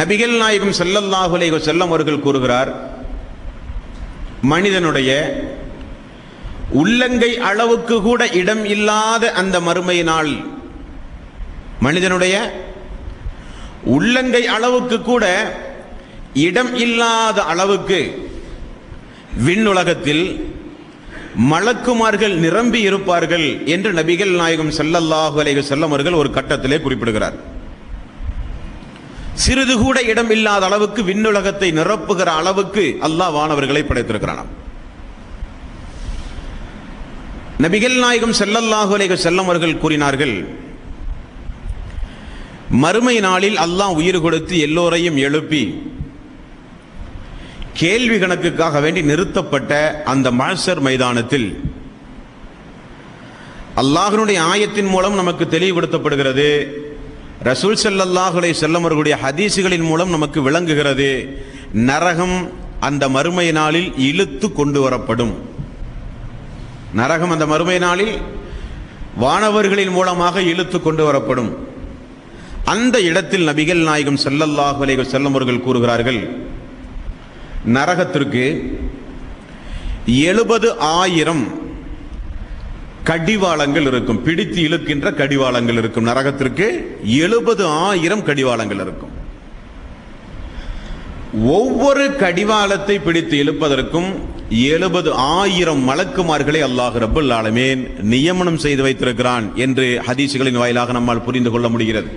நபிகள் நாயகம் செல்லல்லாஹுலே செல்லம் அவர்கள் கூறுகிறார் மனிதனுடைய உள்ளங்கை அளவுக்கு கூட இடம் இல்லாத அந்த மறுமை நாள் மனிதனுடைய உள்ளங்கை அளவுக்கு கூட இடம் இல்லாத அளவுக்கு விண்ணுலகத்தில் மலக்குமார்கள் நிரம்பி இருப்பார்கள் என்று நபிகள் நாயகம் செல்லல்லாஹு அலைஹி செல்லம் அவர்கள் ஒரு கட்டத்திலே குறிப்பிடுகிறார். சிறிது கூட இடம் இல்லாத அளவுக்கு விண்ணுலகத்தை நிரப்புகிற அளவுக்கு அல்லாஹ் வானவர்களை படைத்திருக்கிறான் நபிகள் நாயகம் செல்லல்லாஹு அலைக வஸல்லம் அவர்கள் கூறினார்கள் மறுமை நாளில் அல்லாஹ் உயிர் கொடுத்து எல்லோரையும் எழுப்பி கேள்வி கணக்குக்காக வேண்டி நிறுத்தப்பட்ட அந்த மாஷர் மைதானத்தில் அல்லாஹனுடைய ஆயத்தின் மூலம் நமக்கு தெளிவுபடுத்தப்படுகிறது. ரசூல் செல்லல்லாஹுலே செல்லமர்களுடைய ஹதீசுகளின் மூலம் நமக்கு விளங்குகிறது. நரகம் அந்த மறுமை நாளில் இழுத்து கொண்டு வரப்படும். நரகம் அந்த மறுமை நாளில் வானவர்களின் மூலமாக இழுத்து கொண்டு வரப்படும். அந்த இடத்தில் நபிகள் நாயகம் ஸல்லல்லாஹு செல்லமர்கள் கூறுகிறார்கள் நரகத்திற்கு எழுபது ஆயிரம் கடிவாளங்கள் இருக்கும். பிடித்து இழுக்கின்ற கடிவாளங்கள் இருக்கும். நரகத்திற்கு எழுபது ஆயிரம் கடிவாளங்கள் இருக்கும். ஒவ்வொரு கடிவாளத்தை பிடித்து இழுப்பதற்கும் எழுபது ஆயிரம் மலக்குமார்களை அல்லாஹ் ரபுல் ஆலமேன் நியமனம் செய்து வைத்திருக்கிறான் என்று ஹதீசுகளின் வாயிலாக நம்மால் புரிந்து கொள்ள முடிகிறது.